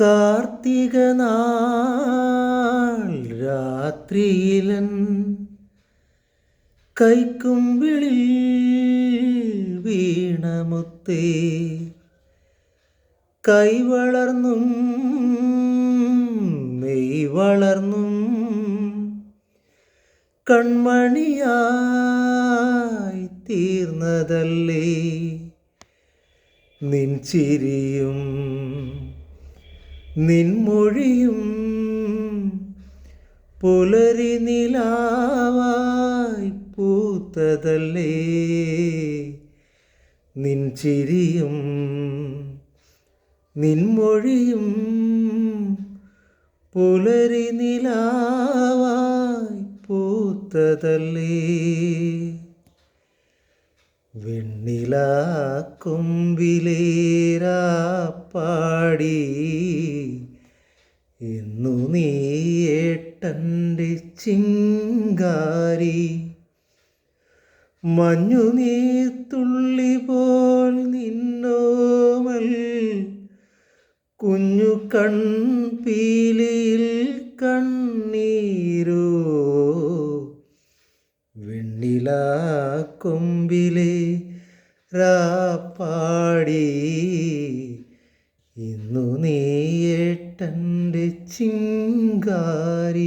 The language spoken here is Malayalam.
കാർത്തിക നാൾ രാത്രിയിലൻ കൈക്കുമ്പിളിൽ വീണമുത്തേ. കൈ വളർന്നും മെയ് വളർന്നും കൺമണിയായി തീർന്നതല്ലേ. നിൻ ചിരിയും നിൻമൊഴിയും പുലരി നിലാവായി പൂത്തതല്ലേ? നിൻ ചിരിയും നിൻമൊഴിയും പുലരി നിലാവായി പൂത്തതല്ലേ? വെണ്ണിലാക്കൊമ്പിലേരാപ്പാടി എന്നു നീയേട്ടന്റെ ചിങ്കാരി. മഞ്ഞു നീ തുള്ളി പോൽ നിന്നോമൽ. കുഞ്ഞു കൺപീലിയിൽ കണ്ണീരോ. വെണ്ണില കൊമ്പിലെ രാപ്പാടി ഇന്നു നീ ഏട്ടന്റെ ചിങ്കാരീ.